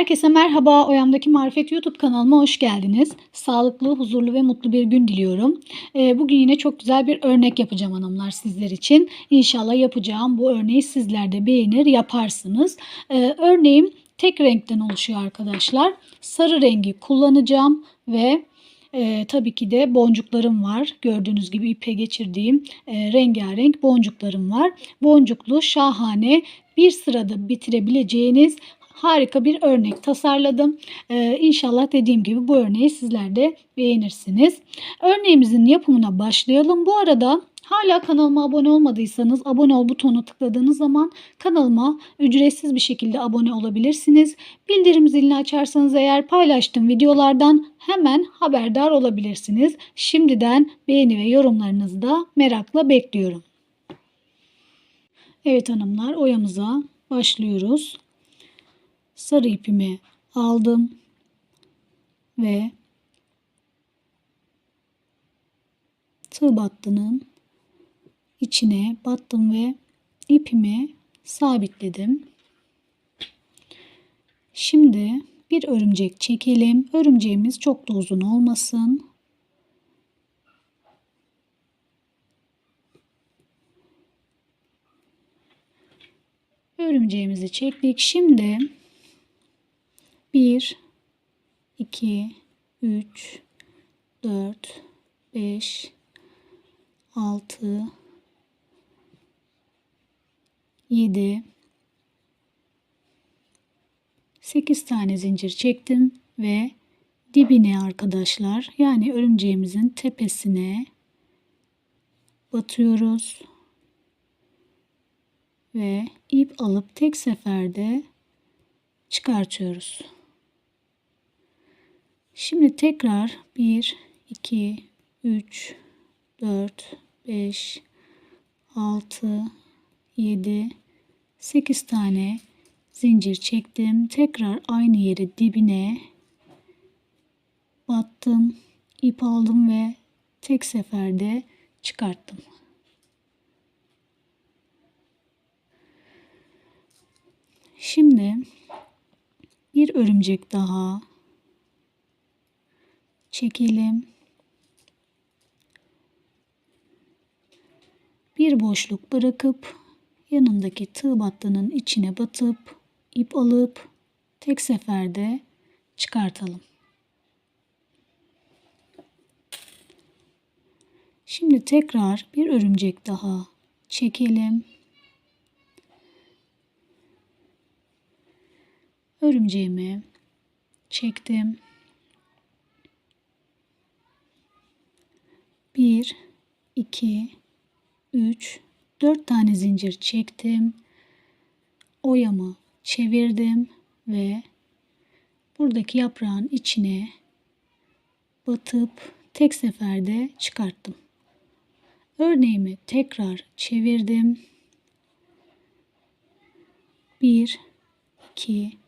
Herkese merhaba. Oyamdaki Marifet YouTube kanalıma hoş geldiniz. Sağlıklı, huzurlu ve mutlu bir gün diliyorum. Ee, bugün yine çok güzel bir örnek yapacağım hanımlar sizler için. İnşallah yapacağım bu örneği sizler de beğenir, yaparsınız. Ee, örneğim tek renkten oluşuyor arkadaşlar. Sarı rengi kullanacağım ve e, tabii ki de boncuklarım var. Gördüğünüz gibi ipe geçirdiğim e, rengarenk boncuklarım var. Boncuklu, şahane, bir sırada bitirebileceğiniz harika bir örnek tasarladım. Ee, inşallah dediğim gibi bu örneği sizler de beğenirsiniz. Örneğimizin yapımına başlayalım. Bu arada hala kanalıma abone olmadıysanız abone ol butonuna tıkladığınız zaman kanalıma ücretsiz bir şekilde abone olabilirsiniz. Bildirim zilini açarsanız eğer paylaştığım videolardan hemen haberdar olabilirsiniz. Şimdiden beğeni ve yorumlarınızı da merakla bekliyorum. Evet hanımlar oyamıza başlıyoruz sarı ipimi aldım ve tığ battının içine battım ve ipimi sabitledim. Şimdi bir örümcek çekelim. Örümceğimiz çok da uzun olmasın. Örümceğimizi çektik. Şimdi 1 2 3 4 5 6 7 8 tane zincir çektim ve dibine arkadaşlar yani örümceğimizin tepesine batıyoruz ve ip alıp tek seferde çıkartıyoruz. Şimdi tekrar 1, 2, 3, 4, 5, 6, 7, 8 tane zincir çektim. Tekrar aynı yere dibine battım. ip aldım ve tek seferde çıkarttım. Şimdi bir örümcek daha çekelim. Bir boşluk bırakıp yanındaki tığ battının içine batıp ip alıp tek seferde çıkartalım. Şimdi tekrar bir örümcek daha çekelim. Örümceğimi çektim. 1 2 3 4 tane zincir çektim. Oyamı çevirdim ve buradaki yaprağın içine batıp tek seferde çıkarttım. Örneğimi tekrar çevirdim. 1 2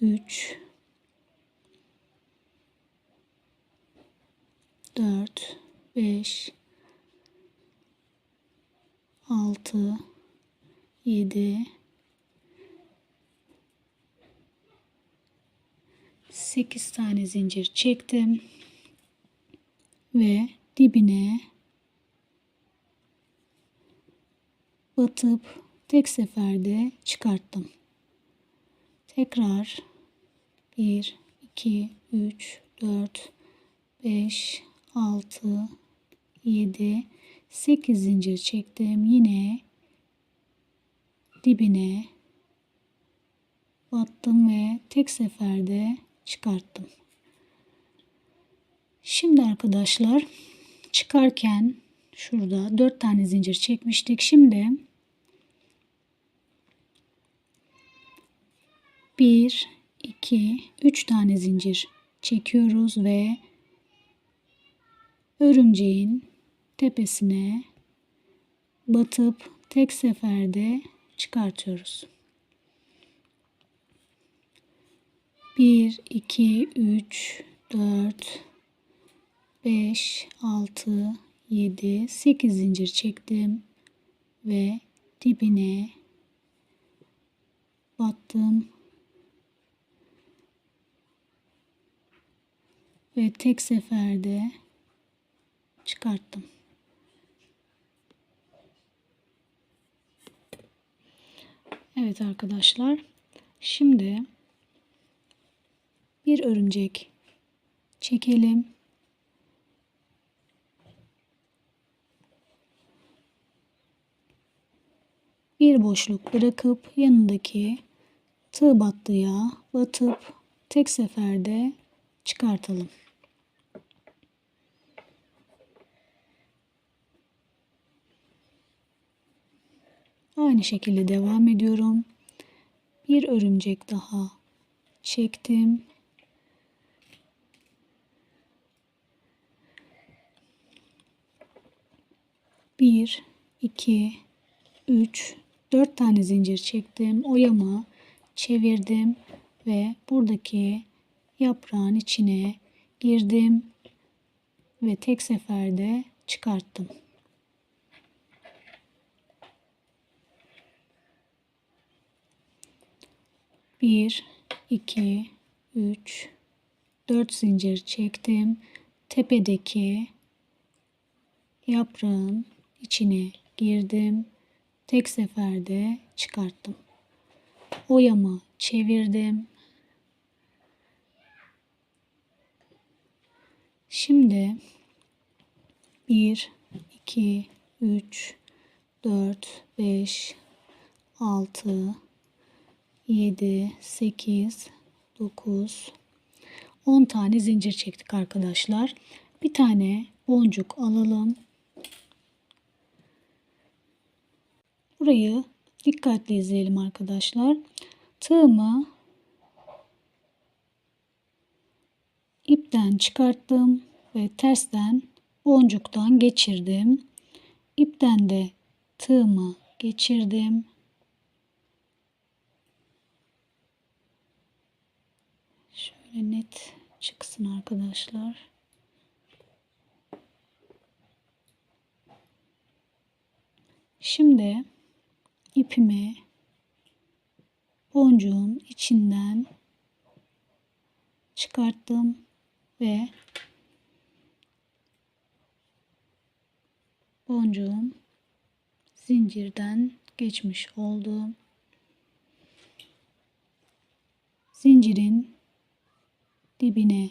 3 4 5 6 7 8 tane zincir çektim. Ve dibine batıp tek seferde çıkarttım. Tekrar 1 2 3 4 5 6 7 8 zincir çektim. Yine dibine battım ve tek seferde çıkarttım. Şimdi arkadaşlar çıkarken şurada 4 tane zincir çekmiştik. Şimdi 1 2 3 tane zincir çekiyoruz ve örümceğin tepesine batıp tek seferde çıkartıyoruz. 1 2 3 4 5 6 7 8 zincir çektim ve dibine battım ve tek seferde çıkarttım. Evet arkadaşlar. Şimdi bir örümcek çekelim. Bir boşluk bırakıp yanındaki tığ battıya batıp tek seferde çıkartalım. Aynı şekilde devam ediyorum. Bir örümcek daha çektim. Bir, iki, üç, dört tane zincir çektim. Oyamı çevirdim ve buradaki yaprağın içine girdim ve tek seferde çıkarttım. Bir, iki, üç, dört zincir çektim. Tepedeki yaprağın içine girdim. Tek seferde çıkarttım. Oyamı çevirdim. Şimdi 1, 2, 3, 4, 5, 6, 7, 8, 9, 10 tane zincir çektik arkadaşlar. Bir tane boncuk alalım. Burayı dikkatli izleyelim arkadaşlar. Tığımı ipten çıkarttım ve tersten boncuktan geçirdim. İpten de tığımı geçirdim. Şöyle net çıksın arkadaşlar. Şimdi ipimi boncuğun içinden çıkarttım ve boncuğum zincirden geçmiş oldu. Zincirin dibine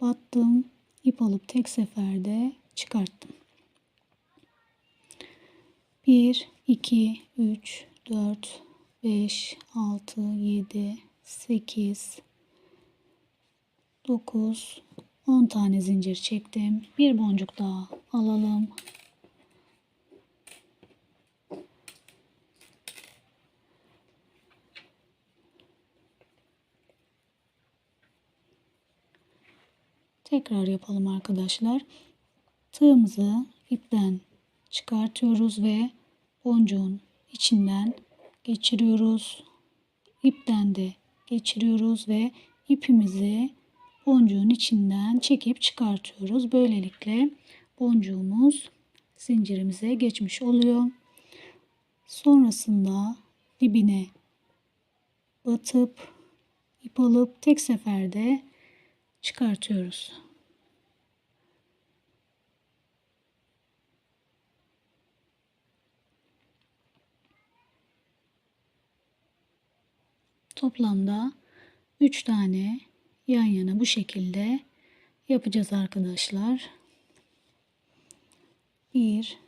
battım. ip alıp tek seferde çıkarttım. 1, 2, 3, 4, 5, 6, 7, 8, 9, 10 tane zincir çektim. Bir boncuk daha alalım. Tekrar yapalım arkadaşlar. Tığımızı ipten çıkartıyoruz ve boncuğun içinden geçiriyoruz. İpten de geçiriyoruz ve ipimizi boncuğun içinden çekip çıkartıyoruz. Böylelikle boncuğumuz zincirimize geçmiş oluyor. Sonrasında dibine batıp ip alıp tek seferde çıkartıyoruz. Toplamda 3 tane yan yana bu şekilde yapacağız arkadaşlar. 1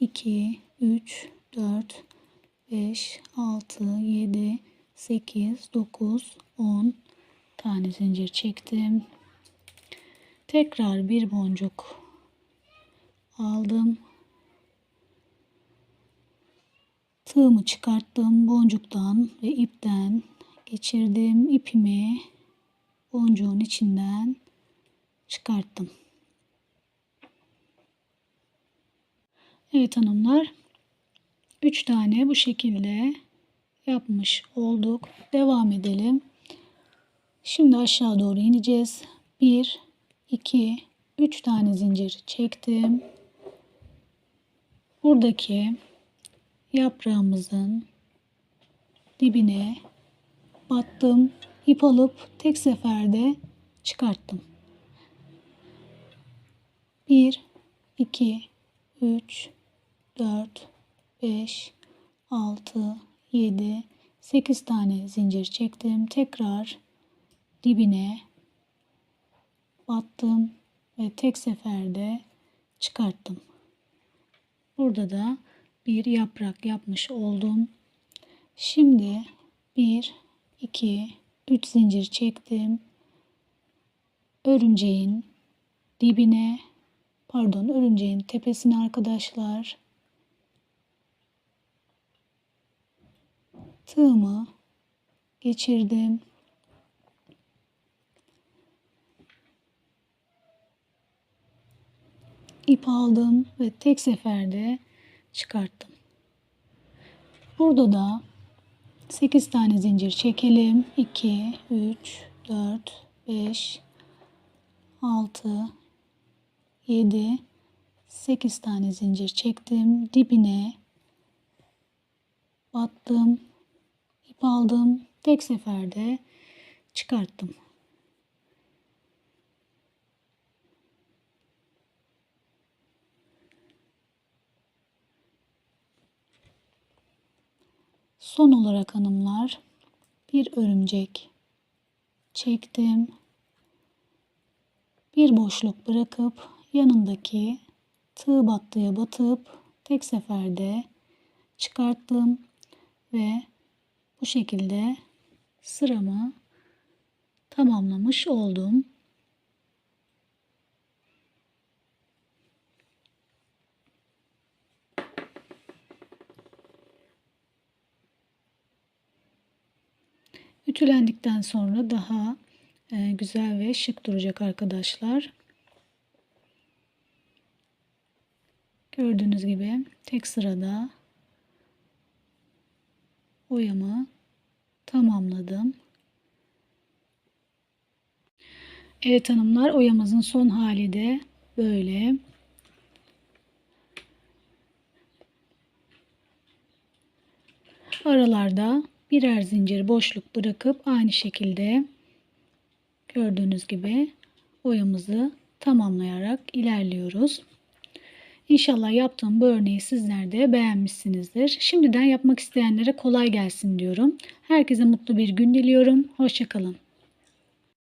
2 3 4 5 6 7 8 9 10 tane zincir çektim. Tekrar bir boncuk aldım. Tığımı çıkarttım boncuktan ve ipten geçirdim ipimi boncuğun içinden çıkarttım. Evet hanımlar 3 tane bu şekilde yapmış olduk. Devam edelim. Şimdi aşağı doğru ineceğiz. 1 2 3 tane zincir çektim. Buradaki yaprağımızın dibine battım. ip alıp tek seferde çıkarttım. 1 2 3 4 5 6 7 8 tane zincir çektim. Tekrar dibine battım ve tek seferde çıkarttım. Burada da bir yaprak yapmış oldum. Şimdi 1 2 3 zincir çektim. Örümceğin dibine pardon örümceğin tepesine arkadaşlar tığımı geçirdim. İp aldım ve tek seferde çıkarttım. Burada da 8 tane zincir çekelim. 2, 3, 4, 5, 6, 7, 8 tane zincir çektim. Dibine battım. ip aldım. Tek seferde çıkarttım. Son olarak hanımlar bir örümcek çektim. Bir boşluk bırakıp yanındaki tığ battıya batıp tek seferde çıkarttım ve bu şekilde sıramı tamamlamış oldum. Ütülendikten sonra daha e, güzel ve şık duracak arkadaşlar. Gördüğünüz gibi tek sırada oyamı tamamladım. Evet hanımlar oyamızın son hali de böyle. Aralarda birer zincir boşluk bırakıp aynı şekilde gördüğünüz gibi oyamızı tamamlayarak ilerliyoruz. İnşallah yaptığım bu örneği sizler de beğenmişsinizdir. Şimdiden yapmak isteyenlere kolay gelsin diyorum. Herkese mutlu bir gün diliyorum. Hoşçakalın.